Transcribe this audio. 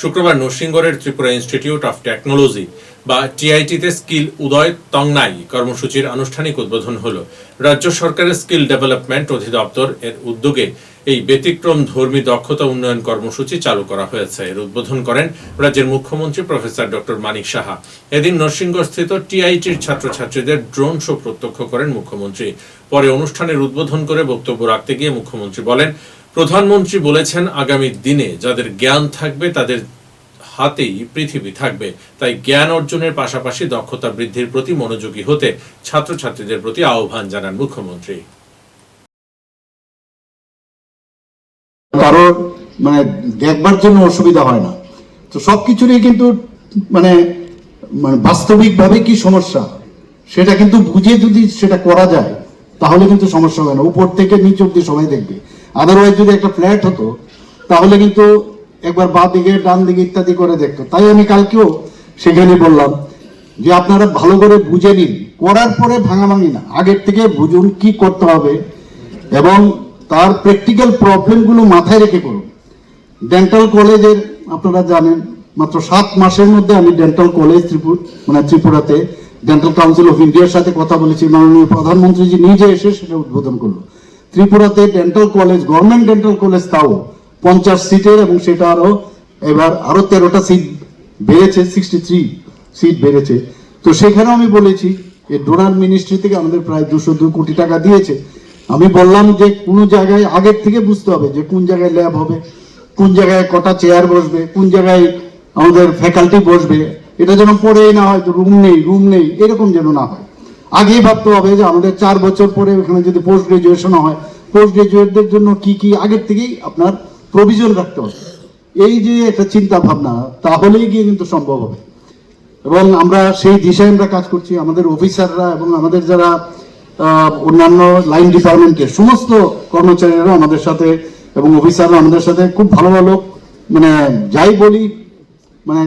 শুক্রবার নরসিংগড়ের Tripura institute of technology বা টিআইটিতে স্কিল উদয় তংনাই কর্মসূচির আনুষ্ঠানিক উদ্বোধন হলো। রাজ্য সরকারের স্কিল ডেভেলপমেন্ট অধিদপ্তর এর উদ্যোগে এই ব্যতিক্রম ধর্মী দক্ষতা উন্নয়ন কর্মসূচি চালু করা হয়েছে। এর উদ্বোধন করেন রাজ্যের মুখ্যমন্ত্রী প্রফেসর ডক্টর মানিক সাহা। এদিন নরসিংগড় স্থিত টিআইটির ছাত্রছাত্রীদের ড্রোন শো প্রত্যক্ষ করেন মুখ্যমন্ত্রী। পরে অনুষ্ঠানের উদ্বোধন করে বক্তব্য রাখতে গিয়ে মুখ্যমন্ত্রী বলেন প্রধানমন্ত্রী বলেছেন আগামী দিনে যাদের জ্ঞান থাকবে তাদের হাতেই পৃথিবী থাকবে। তাই জ্ঞান অর্জনের পাশাপাশি দক্ষতা বৃদ্ধির প্রতি মনোযোগী হতে ছাত্রছাত্রীদের প্রতি আহ্বান জানান মুখ্যমন্ত্রী। কারোর মানে দেখবার জন্য অসুবিধা হয় না। তো সব কিছুরই কিন্তু মানে মানে বাস্তবিকভাবে কি সমস্যা? সেটা কিন্তু বুঝে যদি সেটা করা যায়, তাহলে কিন্তু সমস্যা হয় না। উপর থেকে নিচ অব্দি সবাই দেখবে। আদারওয়াইজ যদি একটা ফ্ল্যাট হতো, তাহলে কিন্তু একবার বা দিকে, ডান দিকে ইত্যাদি করে দেখতো। তাই আমি কালকেও সেখানে বললাম যে আপনারা ভালো করে বুঝে নিন। করার পরে ভাঙাভাঙি না। আগের থেকে বুঝুন কি করতে হবে এবং তার প্র্যাকটিক্যাল প্রবলেমগুলো মাথায় রেখে করুন। ডেন্টাল কলেজের আপনারা জানেন, মাত্র সাত মাসের মধ্যে আমি ডেন্টাল কলেজ ত্রিপুর মানে ত্রিপুরাতে ডেন্টাল কাউন্সিল অফ ইন্ডিয়ার সাথে কথা বলেছি। মাননীয় প্রধানমন্ত্রীজি নিজে এসে সেটা উদ্বোধন করল। ত্রিপুরাতে dental college government dental college তাও পঞ্চাশ সিটের এবং সেটা আরও এবার আরও তেরোটা সিট বেড়েছে সিক্সটি থ্রি সিট বেড়েছে। তো সেখানেও আমি বলেছি যে ডোনার মিনিস্ট্রি থেকে আমাদের প্রায় দুশো দু কোটি টাকা দিয়েছে। আমি বললাম যে কোনো জায়গায় আগের থেকে বুঝতে হবে যে কোন জায়গায় ল্যাব হবে, কোন জায়গায় কটা চেয়ার বসবে, কোন জায়গায় আমাদের ফ্যাকাল্টি বসবে। এটা যেন পরেই না হয় রুম নেই রুম নেই, এরকম যেন না হয়। আগেই ভাবতে হবে যে আমাদের চার বছর পরে এখানে যদি পোস্ট গ্রাজুয়েশন হয় পোস্ট গ্রাজুয়েটদের জন্য কি কি আগের থেকেই আপনার প্রভিজন রাখতে হবে। এই যে একটা চিন্তা ভাবনা, তাহলেই গিয়ে কিন্তু সম্ভব হবে। এবং আমরা সেই দিশায় আমরা কাজ করছি, আমাদের অফিসাররা এবং আমাদের যারা অন্যান্য লাইন ডিপার্টমেন্টের সমস্ত কর্মচারীরা আমাদের সাথে এবং অফিসাররা আমাদের সাথে খুব ভালো ভালো মানে যাই বলি